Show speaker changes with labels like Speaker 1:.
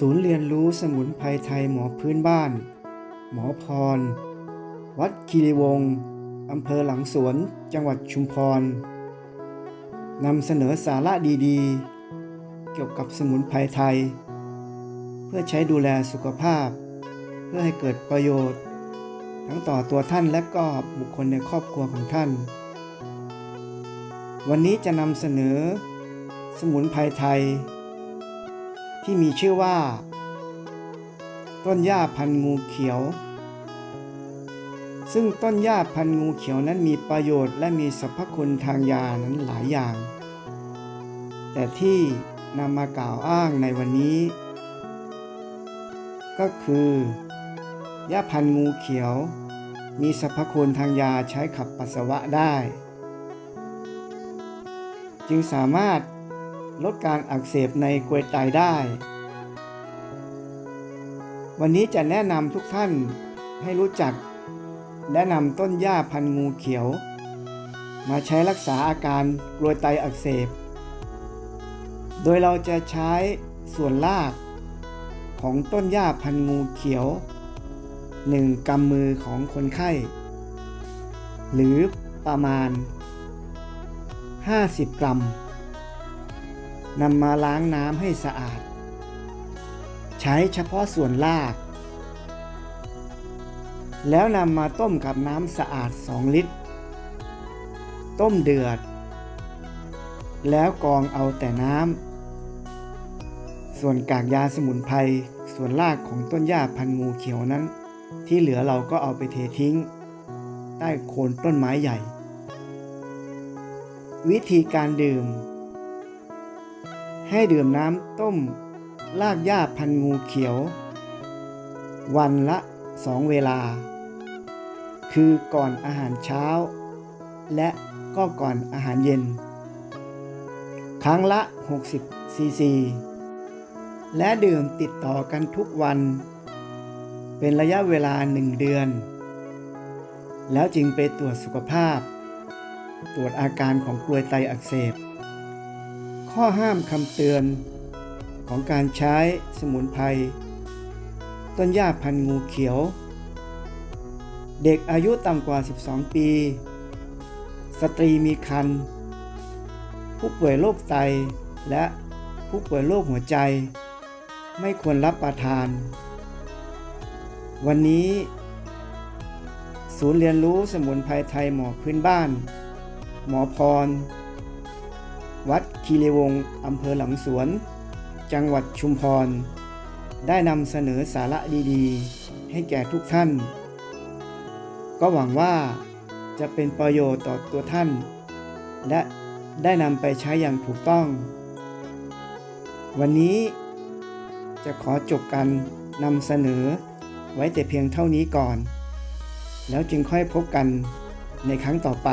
Speaker 1: ศูนย์เรียนรู้สมุนไพรไทยหมอพื้นบ้าน หมอพร วัดคีรีวงศ์อำเภอหลังสวน จังหวัดชุมพรนำเสนอสาระดีๆ เกี่ยวกับสมุนไพรไทย เพื่อใช้ดูแลสุขภาพ เพื่อให้เกิดประโยชน์ ทั้งต่อตัวท่านและก็บุคคลในครอบครัวของท่าน วันนี้จะนำเสนอ สมุนไพรไทย ที่มีชื่อว่า ต้นหญ้าพันงูเขียว ซึ่งต้นหญ้าพันงูเขียวนั้นมีประโยชน์และมีสรรพคุณทางยานั้นหลายอย่าง แต่ที่นำมากล่าวอ้างในวันนี้ ก็คือ หญ้าพันงูเขียว มีสรรพคุณทางยาใช้ขับปัสสาวะได้ จึงสามารถ ลดการอักเสบในกรวยไตได้ วันนี้จะแนะนำทุกท่านให้รู้จัก แนะนำต้นหญ้าพันงูเขียว มาใช้รักษาอาการกรวยไตอักเสบ โดยเราจะใช้ส่วนรากของต้นหญ้าพันงูเขียวหนึ่งกำมือของคนไข้ หรือประมาณ 50 กรัม นำมาล้างน้ำให้สะอาด ใช้เฉพาะส่วนราก แล้วนำมาต้มกับน้ำสะอาด 2 ลิตร ต้มเดือด แล้วกองเอาแต่น้ำ ส่วนกากยาสมุนไพร ส่วนรากของต้นหญ้าพันงูเขียวนั้น ที่เหลือเราก็เอาไปเททิ้ง ใต้โคนต้นไม้ใหญ่ วิธีการดื่ม ให้ดื่มน้ำต้มรากหญ้าพันงูเขียว วันละสองเวลา คือก่อนอาหารเช้า และก็ก่อนอาหารเย็น ครั้งละ 60 ซีซี และดื่มติดต่อกันทุกวัน เป็นระยะเวลาหนึ่งเดือน แล้วจึงไปตรวจสุขภาพ ตรวจอาการของกลวยไตอักเสบ ข้อห้ามคำเตือน ของการใช้สมุนไพรต้นหญ้าพันงูเขียว เด็กอายุต่ำกว่า 12 ปี สตรีมีครรภ์ผู้ป่วยโรคไตและผู้ป่วยโรคหัวใจ ไม่ควรรับประทาน วันนี้ ศูนย์เรียนรู้สมุนไพรไทยหมอพื้นบ้าน หมอพร วัดคีรีวงศ์อำเภอหลังสวน จังหวัดชุมพร ได้นำเสนอสาระดีๆ ให้แก่ทุกท่าน ก็หวังว่าจะเป็นประโยชน์ต่อตัวท่าน และได้นำไปใช้อย่างถูกต้อง วันนี้จะขอจบการนำเสนอไว้แต่เพียงเท่านี้ก่อน แล้วจึงค่อยพบกันในครั้งต่อไป